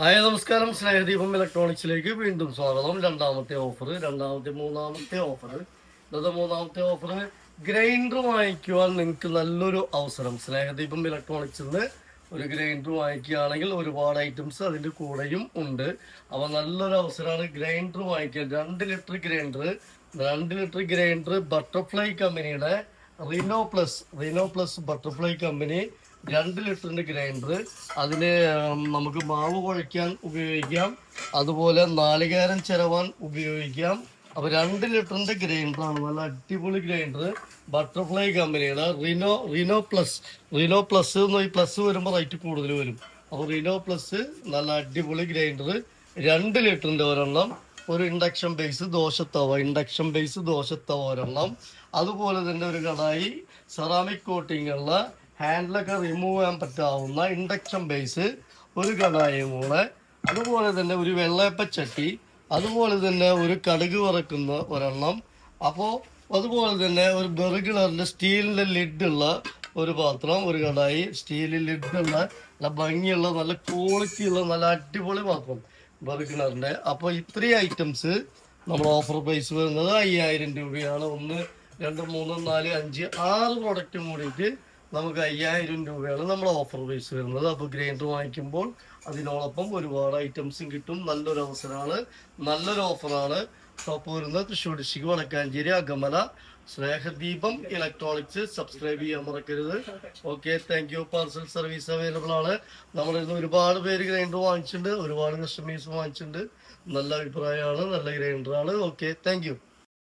Hi നമസ്കാരം. സ്നേഹദീപം ഇലക്ട്രോണിക്സിലേക്ക് വീണ്ടും സ്വാഗതം. രണ്ടാമത്തെ ഓഫർ രണ്ടാമത്തെ മൂന്നാമത്തെ ഓഫർ ഇന്നത്തെ മൂന്നാമത്തെ ഓഫർ ഗ്രൈൻഡർ വാങ്ങിക്കുവാൻ നിങ്ങൾക്ക് നല്ലൊരു അവസരം. സ്നേഹദീപം ഇലക്ട്രോണിക്സിൽ നിന്ന് ഒരു ഗ്രൈൻഡർ വാങ്ങിക്കുകയാണെങ്കിൽ ഒരുപാട് ഐറ്റംസ് അതിന്റെ കൂടെയും ഉണ്ട്. അപ്പോൾ നല്ലൊരു അവസരമാണ് ഗ്രൈൻഡർ വാങ്ങിക്കുക. രണ്ട് ലിറ്റർ ഗ്രൈൻഡർ രണ്ട് ലിറ്റർ ഗ്രൈൻഡർ ബട്ടർഫ്ലൈ കമ്പനിയുടെ Rhino Plus Rhino Plus Butterfly company രണ്ട് ലിറ്ററിന്റെ ഗ്രൈൻഡർ അതിന് നമുക്ക് മാവ് കുഴയ്ക്കാൻ ഉപയോഗിക്കാം. അതുപോലെ നാളികേരം ചിരവാൻ ഉപയോഗിക്കാം. അപ്പോൾ രണ്ട് ലിറ്ററിന്റെ ഗ്രൈൻഡറാണ് നല്ല അടിപൊളി ഗ്രൈൻഡർ. ബട്ടർഫ്ലൈ കമ്പനിയുടെ Rhino Rhino Plus. Rhino Plus എന്ന് ഈ പ്ലസ് വരുമ്പോൾ റേറ്റ് കൂടുതൽ വരും. അപ്പോൾ റിനോ പ്ലസ് നല്ല അടിപൊളി ഗ്രൈൻഡർ. രണ്ട് ലിറ്ററിന്റെ ഒരെണ്ണം ഒരു ഇൻഡക്ഷൻ ബേസ് ദോശത്തവ ഇൻഡക്ഷൻ ബേസ് ദോശത്തവ ഒരെണ്ണം. അതുപോലെ തന്നെ ഒരു കടായി സെറാമിക് കോട്ടിങ്ങുള്ള ഹാൻഡിലൊക്കെ റിമൂവ് ചെയ്യാൻ പറ്റാവുന്ന ഇൻഡക്ഷൻ ബേസ് ഒരു കടായും കൂടെ അതുപോലെ തന്നെ ഒരു വെള്ളയപ്പച്ചട്ടി അതുപോലെ തന്നെ ഒരു കടുക് വറക്കുന്ന ഒരെണ്ണം. അപ്പോൾ അതുപോലെ തന്നെ ഒരു ബെർഗിളറിന്റെ സ്റ്റീലിന്റെ ലിഡുള്ള ഒരു പാത്രം ഒരു കടായി സ്റ്റീലിൽ ലിഡുള്ള നല്ല ഭംഗിയുള്ള നല്ല ക്വാളിറ്റിയുള്ള നല്ല അടിപൊളി പാത്രം ബെർഗിളറിന്റെ അപ്പോൾ ഇത്രയും ഐറ്റംസ് നമ്മൾ ഓഫർ പ്രൈസ് വരുന്നത് അയ്യായിരം രൂപയാണ്. ഒന്ന് രണ്ട് മൂന്ന് നാല് അഞ്ച് ആറ് പ്രൊഡക്റ്റും കൂടിയിട്ട് നമുക്ക് അയ്യായിരം രൂപയാണ് നമ്മൾ ഓഫർ പ്രൈസ് വരുന്നത്. അപ്പോൾ ഗ്രൈൻഡർ വാങ്ങിക്കുമ്പോൾ അതിനോടൊപ്പം ഒരുപാട് ഐറ്റംസും കിട്ടും. നല്ലൊരു അവസരമാണ്. നല്ലൊരു ഓഫറാണ് ഷോപ്പ് വരുന്നത് Thrissur district Vadakkanchery Akamala. Snehadeepam electronics subscribe ചെയ്യാൻ മറക്കരുത്. Okay thank you parcel service available ആണ്. നമ്മുടെ ഇന്ന് ഒരുപാട് പേര് ഗ്രൈൻഡർ വാങ്ങിച്ചിട്ടുണ്ട്. ഒരുപാട് കസ്റ്റമേഴ്സ് വാങ്ങിച്ചിട്ടുണ്ട്. നല്ല അഭിപ്രായമാണ്. നല്ല ഗ്രൈൻഡറാണ് ഓക്കെ താങ്ക്